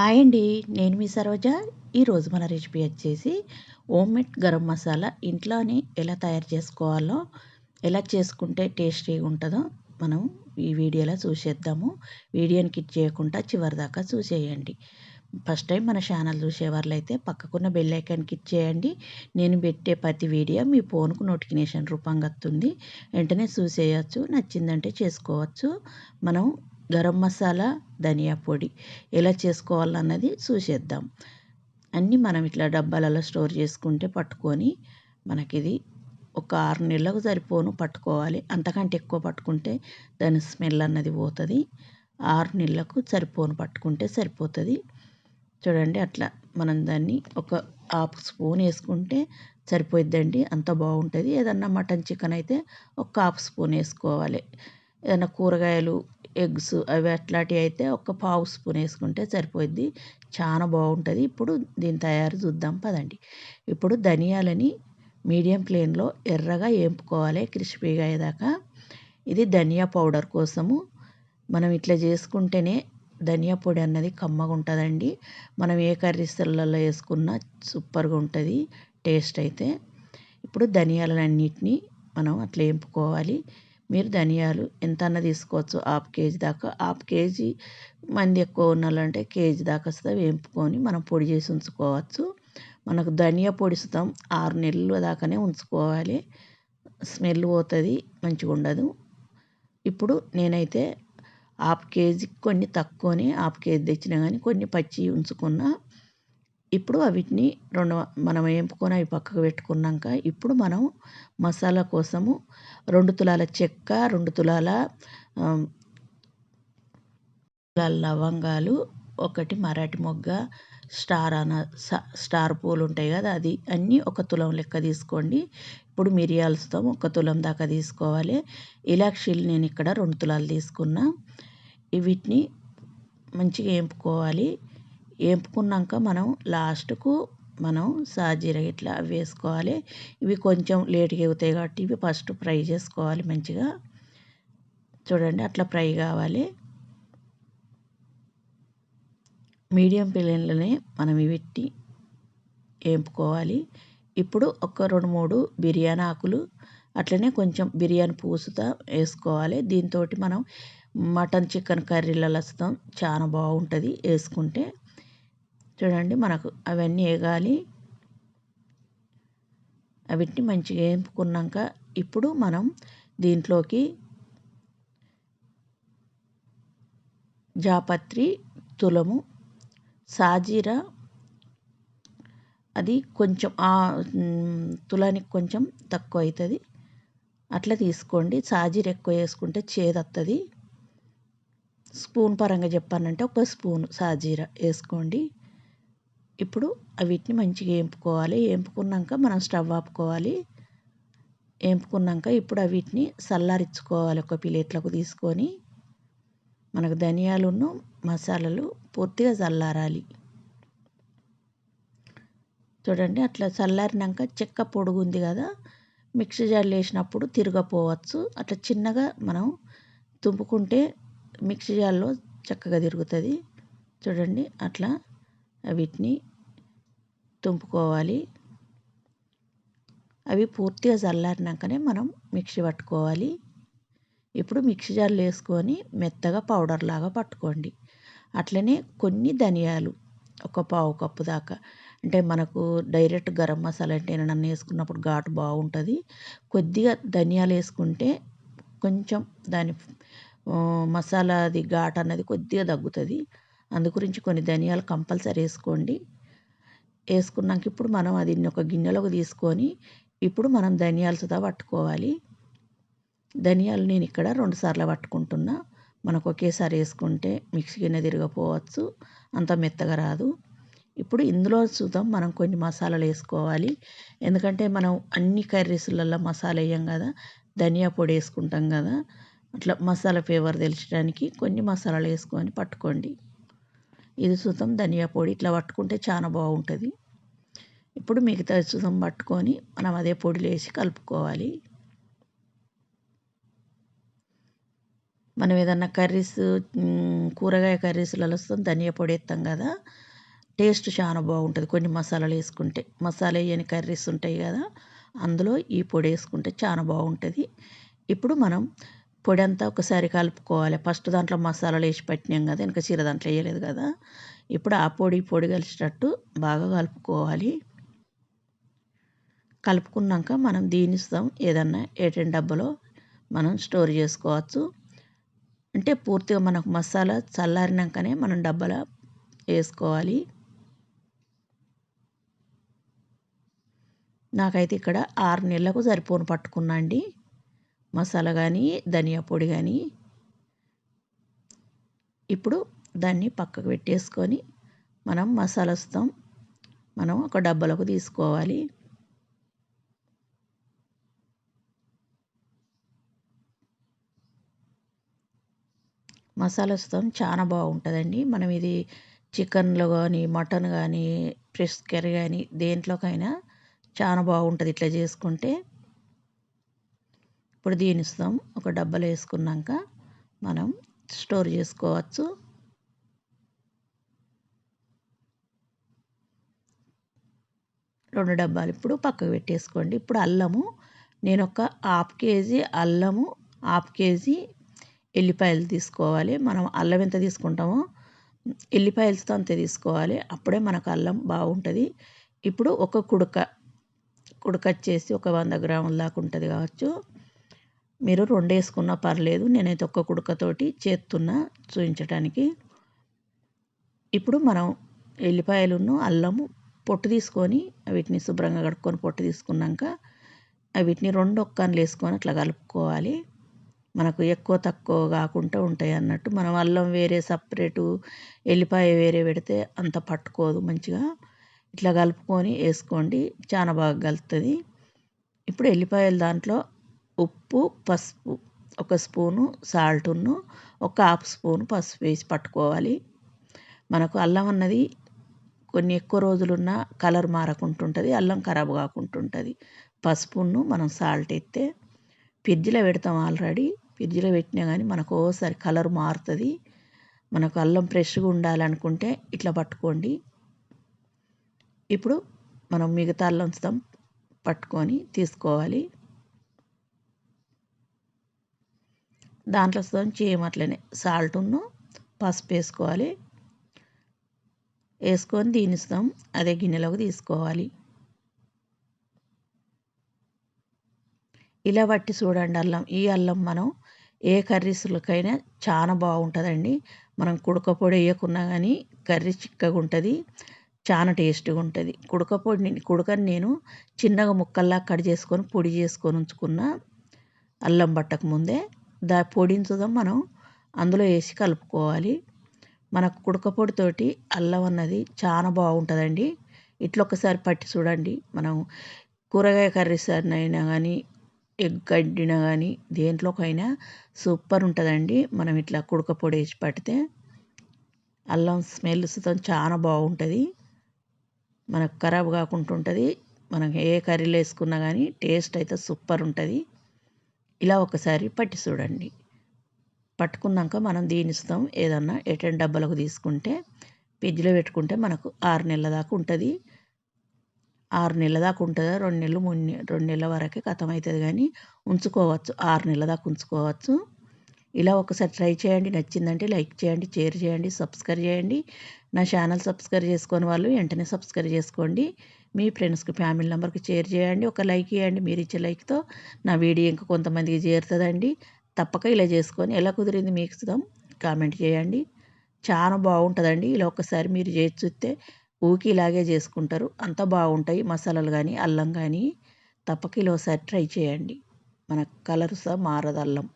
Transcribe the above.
Hi అండి. నేను మీ సరోజ. ఈరోజు మన రెసిపీ వచ్చేసి ఓమ్మేడ్ గరం మసాలా ఇంట్లోనే ఎలా తయారు చేసుకోవాలో ఎలా చేసుకుంటే టేస్టీగా ఉంటుందో మనం ఈ వీడియోలో చూసేద్దాము. వీడియోని కిట్ చేయకుండా చివరి దాకా చూసేయండి. ఫస్ట్ టైం మన ఛానల్ చూసేవాళ్ళు అయితే పక్కకున్న బెల్ ఐకాన్ కిట్ చేయండి. నేను పెట్టే ప్రతి వీడియో మీ ఫోన్కు నోటిఫికేషన్ రూపంగా వస్తుంది. వెంటనే చూసేయచ్చు నచ్చిందంటే చేసుకోవచ్చు. మనం గరం మసాలా ధనియా పొడి ఎలా చేసుకోవాలన్నది చూసేద్దాం. అన్నీ మనం ఇట్లా డబ్బాలలో స్టోర్ చేసుకుంటే పట్టుకొని మనకిది ఒక ఆరు నెలలకు సరిపోను పట్టుకోవాలి. అంతకంటే ఎక్కువ పట్టుకుంటే దాని స్మెల్ అన్నది పోతుంది. ఆరు నెలలకు సరిపోను పట్టుకుంటే సరిపోతుంది. చూడండి అట్లా మనం దాన్ని ఒక హాఫ్ స్పూన్ వేసుకుంటే సరిపోయిద్దండి. అంత బాగుంటుంది. ఏదన్నా మటన్ చికెన్ అయితే ఒక హాఫ్ స్పూన్ వేసుకోవాలి. ఏదైనా కూరగాయలు ఎగ్స్ అవి అట్లాంటివి అయితే ఒక పావు స్పూన్ వేసుకుంటే సరిపోద్ది చాలా బాగుంటుంది. ఇప్పుడు దీని తయారు చూద్దాం పదండి. ఇప్పుడు ధనియాలని మీడియం ఫ్లేమ్లో ఎర్రగా వేపుకోవాలి క్రిస్పీగా అయ్యేదాకా ఇది ధనియా పౌడర్ కోసము. మనం ఇట్లా చేసుకుంటేనే ధనియా పొడి అన్నది కమ్మగా ఉంటుందండి. మనం ఏ కర్రీస్లలో వేసుకున్నా సూపర్గా ఉంటుంది. టేస్ట్ అయితే. ఇప్పుడు ధనియాలన్నిటినీ మనం అట్లా వేపుకోవాలి మీరు ధనియాలు ఎంత అన్న తీసుకోవచ్చు. హాఫ్ కేజీ దాకా. హాఫ్ కేజీ మంది ఎక్కువ ఉన్నారంటే కేజీ దాకా వస్తే వేపుకొని మనం పొడి చేసి ఉంచుకోవచ్చు. మనకు ధనియా పొడి సుతం ఆరు నెలల దాకానే ఉంచుకోవాలి. స్మెల్ పోతుంది. మంచిగా ఉండదు. ఇప్పుడు నేనైతే హాఫ్ కేజీ కొన్ని తక్కువనే హాఫ్ కేజీ తెచ్చినా కానీ కొన్ని పచ్చి ఉంచుకున్నా ఇప్పుడు వీటిని రెండు మనం వేపుకొని అవి పక్కకు పెట్టుకున్నాక ఇప్పుడు మనం మసాలా కోసము రెండు తులాల చెక్క రెండు తులాల లవంగాలు ఒకటి మరాఠీ మొగ్గ స్టార్ అన స్టార్ పూలు ఉంటాయి కదా అది అన్నీ ఒక తులం లెక్క తీసుకోండి. ఇప్పుడు మిరియాలతో ఒక తులం దాకా తీసుకోవాలి. ఇలాక్షీలు నేను ఇక్కడ రెండు తులాలు తీసుకున్నా. వీటిని మంచిగా వేపుకోవాలి వేపుకున్నాక మనం లాస్ట్కు మనం సాజీర ఇట్లా వేసుకోవాలి. ఇవి కొంచెం లేట్గా అవుతాయి కాబట్టి ఇవి ఫస్ట్ ఫ్రై చేసుకోవాలి మంచిగా. చూడండి అట్లా ఫ్రై కావాలి. మీడియం పిల్లలనే మనం ఇవిట్టి వేపుకోవాలి ఇప్పుడు ఒక రెండు మూడు బిర్యానీ ఆకులు అట్లనే కొంచెం బిర్యానీ పూసుతా వేసుకోవాలి. దీంతో మనం మటన్ చికెన్ కర్రీలలో వస్తాం చాలా బాగుంటుంది వేసుకుంటే. చూడండి మనకు అవన్నీ వేగాలి. వీటిని మంచిగా వేపుకున్నాక ఇప్పుడు మనం దీంట్లోకి జాపత్రి తులము సాజీరా అది కొంచెం తులానికి కొంచెం తక్కువ అవుతుంది. అట్లా తీసుకోండి. సాజీర ఎక్కువ వేసుకుంటే చేదత్తది. స్పూన్ పరంగా చెప్పానంటే ఒక స్పూన్ సాజీర వేసుకోండి. ఇప్పుడు వీటిని మంచిగా వేపుకోవాలి వేపుకున్నాక మనం స్టవ్ ఆపుకోవాలి. వేపుకున్నాక ఇప్పుడు వీటిని చల్లారించుకోవాలి ఒక ప్లేట్లకు తీసుకొని మనకు ధనియాలును మసాలాలు పూర్తిగా చల్లారాలి చూడండి అట్లా చల్లారినాక చెక్క పొడుగు ఉంది కదా మిక్సీ జార్లు వేసినప్పుడు తిరగపోవచ్చు. అట్లా చిన్నగా మనం తుంపుకుంటే మిక్సీ జార్లో చక్కగా తిరుగుతుంది. చూడండి అట్లా వీటిని తుంపుకోవాలి అవి పూర్తిగా చల్లారినాకనే మనం మిక్సీ పట్టుకోవాలి. ఇప్పుడు మిక్సీ జార్లో వేసుకొని మెత్తగా పౌడర్ లాగా పట్టుకోండి. అట్లనే కొన్ని ధనియాలు ఒక పావు కప్పు దాకా. అంటే మనకు డైరెక్ట్ గరం మసాలా అంటే నన్ను వేసుకున్నప్పుడు ఘాటు బాగుంటుంది. కొద్దిగా ధనియాలు వేసుకుంటే కొంచెం దాని మసాలాది ఘాటు అన్నది కొద్దిగా తగ్గుతుంది. అందు గురించి కొన్ని ధనియాలు కంపల్సరీ వేసుకోండి. వేసుకున్నాక ఇప్పుడు మనం అది ఒక గిన్నెలోకి తీసుకొని ఇప్పుడు మనం ధనియాలు సుధా పట్టుకోవాలి. ధనియాలు నేను ఇక్కడ రెండు సార్లు పట్టుకుంటున్నా. మనకు ఒకేసారి వేసుకుంటే మిక్సీ గిన్నె తిరగపోవచ్చు. అంత మెత్తగా రాదు. ఇప్పుడు ఇందులో చూద్దాం మనం కొన్ని మసాలాలు వేసుకోవాలి. ఎందుకంటే మనం అన్ని కర్రీస్లలో మసాలా వేయం కదా. ధనియా పొడి వేసుకుంటాం కదా. అట్లా మసాలా ఫ్లేవర్ తెలిసడానికి కొన్ని మసాలాలు వేసుకొని పట్టుకోండి. ఇది సుతం ధనియా పొడి ఇట్లా పట్టుకుంటే చాలా బాగుంటుంది. ఇప్పుడు మిగతా సుతం పట్టుకొని మనం అదే పొడిలో వేసి కలుపుకోవాలి. మనం ఏదన్నా కర్రీస్ కూరగాయ కర్రీస్లలో వస్తాం ధనియా పొడి వేస్తాం కదా టేస్ట్ చాలా బాగుంటుంది. కొన్ని మసాలాలు వేసుకుంటే మసాలా వేయని కర్రీస్ ఉంటాయి కదా అందులో ఈ పొడి వేసుకుంటే చాలా బాగుంటుంది. ఇప్పుడు మనం పొడి అంతా ఒకసారి కలుపుకోవాలి. ఫస్ట్ దాంట్లో మసాలాలు వేసి పెట్టినాం కదా ఇంకా చీర దాంట్లో వేయలేదు కదా. ఇప్పుడు ఆ పొడి పొడి కలిసేటట్టు బాగా కలుపుకోవాలి. కలుపుకున్నాక మనం దీని ఇస్తాం ఏదన్నా ఏటెన్ డబ్బాలో మనం స్టోర్ చేసుకోవచ్చు. అంటే పూర్తిగా మనకు మసాలా చల్లారినాకనే మనం డబ్బాలో వేసుకోవాలి. నాకైతే ఇక్కడ ఆరు నెలలకు సరిపోను పట్టుకున్నా అండి. మసాలా కానీ ధనియా పొడి కానీ ఇప్పుడు దాన్ని పక్కకు పెట్టేసుకొని మనం మసాలా వస్తాం. మనం ఒక డబ్బాలకు తీసుకోవాలి. మసాలా వస్తాం. చాలా బాగుంటుందండి. మనం ఇది చికెన్లో కానీ మటన్ కానీ ఫ్రెష్ కర్రీ కానీ దేంట్లోకైనా చాలా బాగుంటుంది ఇట్లా చేసుకుంటే. ఇప్పుడు దీని ఇస్తాం ఒక డబ్బాలో వేసుకున్నాక మనం స్టోర్ చేసుకోవచ్చు. రెండు డబ్బాలు ఇప్పుడు పక్కకు పెట్టేసుకోండి. ఇప్పుడు అల్లము నేను ఒక హాఫ్ కేజీ అల్లము హాఫ్ కేజీ ఎల్లిపాయలు తీసుకోవాలి. మనం అల్లం ఎంత తీసుకుంటామో ఎల్లిపాయలతో అంతే తీసుకోవాలి. అప్పుడే మనకు అల్లం బాగుంటుంది. ఇప్పుడు ఒక కుడక కుడక వచ్చేసి ఒక వంద గ్రాముల దాకా ఉంటుంది కావచ్చు. మీరు రెండు వేసుకున్నా పర్లేదు నేనైతే ఒక్క కుడకతోటి చేస్తున్నా చూపించడానికి ఇప్పుడు మనం ఎల్లిపాయలును అల్లము పొట్టు తీసుకొని వీటిని శుభ్రంగా కడుక్కొని పొట్టు తీసుకున్నాక వీటిని రెండు ఒక్కన్లు వేసుకొని అట్లా కలుపుకోవాలి. మనకు ఎక్కువ తక్కువ కాకుండా ఉంటాయి అన్నట్టు. మనం అల్లం వేరే సపరేటు ఎల్లిపాయ వేరే పెడితే అంత పట్టుకోదు మంచిగా. ఇట్లా కలుపుకొని వేసుకోండి చాలా బాగా కలుతుంది ఇప్పుడు ఎల్లిపాయలు దాంట్లో ఉప్పు పసుపు ఒక స్పూను సాల్ట్ను ఒక హాఫ్ స్పూన్ పసుపు వేసి పట్టుకోవాలి. మనకు అల్లం అన్నది కొన్ని ఎక్కువ రోజులున్న కలర్ మారకుంటుంటుంది అల్లం ఖరాబ్ కాకుంటుంటుంది. పసుపును మనం సాల్ట్ ఎత్తే ఫ్రిడ్జ్లో పెడతాం ఆల్రెడీ. ఫ్రిడ్జ్లో పెట్టినా కానీ మనకు ఓసారి కలర్ మారుతుంది. మనకు అల్లం ఫ్రెష్గా ఉండాలనుకుంటే ఇట్లా పట్టుకోండి. ఇప్పుడు మనం మిగతా అల్లం పట్టుకొని తీసుకోవాలి. దాంట్లో సేమ్ అట్లనే సాల్ట్ను పసుపు వేసుకోవాలి. వేసుకొని దీనిస్తాం. అదే గిన్నెలోకి తీసుకోవాలి. ఇలా బట్టి చూడండి అల్లం. ఈ అల్లం మనం ఏ కర్రీస్లకైనా చాలా బాగుంటుందండి. మనం కుడకపొడి వేయకున్నా కానీ కర్రీ చిక్కగా ఉంటుంది చాలా టేస్ట్గా ఉంటుంది. కుడకపొడి కుడకని నేను చిన్నగా ముక్కల్లా కట్ చేసుకొని పొడి చేసుకొని ఉంచుకున్న అల్లం బట్టకు ముందే దా పొడిని మనం అందులో వేసి కలుపుకోవాలి. మనకు కుడకపొడితోటి అల్లం అన్నది చాలా బాగుంటుందండి. ఇట్లా ఒకసారి పట్టి చూడండి. మనం కూరగాయ కర్రీస్ అయినా కానీ ఎగ్ కడ్డినా కానీ దేంట్లోకైనా సూపర్ ఉంటుందండి. మనం ఇట్లా కుడకపొడి వేసి పడితే అల్లం స్మెల్ సుతం చాలా బాగుంటుంది. మనకు ఖరాబ్ కాకుండా ఉంటుంది మనం ఏ కర్రీలో వేసుకున్నా కానీ టేస్ట్ అయితే సూపర్ ఉంటుంది. ఇలా ఒకసారి పట్టి చూడండి. పట్టుకున్నాక మనం దీనిస్తాం. ఏదన్నా ఎటెన్ డబ్బాలకు తీసుకుంటే ఫ్రిడ్జ్లో పెట్టుకుంటే మనకు ఆరు నెలల దాకా ఉంటుంది. ఆరు నెలల దాకా ఉంటుందా? రెండు నెలలు మూడు రెండు నెలల వరకే కథం అవుతుంది కానీ ఉంచుకోవచ్చు. ఆరు నెలల దాకా ఉంచుకోవచ్చు. ఇలా ఒకసారి ట్రై చేయండి. నచ్చిందంటే లైక్ చేయండి షేర్ చేయండి సబ్స్క్రైబ్ చేయండి. నా ఛానల్ సబ్స్క్రైబ్ చేసుకొని వాళ్ళు వెంటనే సబ్స్క్రైబ్ చేసుకోండి. మీ ఫ్రెండ్స్కి ఫ్యామిలీ నెంబర్కి షేర్ చేయండి. ఒక లైక్ ఇవ్వండి మీరు ఇచ్చే లైక్తో నా వీడియో ఇంకా కొంతమందికి చేరుతుందండి. తప్పక ఇలా చేసుకొని ఎలా కుదిరింది మీకు ఇస్తాం. కామెంట్ చేయండి. చాలా బాగుంటుందండి. ఇలా ఒకసారి మీరు చేసి చూస్తే ఊకి ఇలాగే చేసుకుంటారు. అంత బాగుంటాయి మసాలాలు కానీ అల్లం కానీ. తప్పక ఇలా ఒకసారి ట్రై చేయండి. మన కలర్స్ మారదు అల్లం.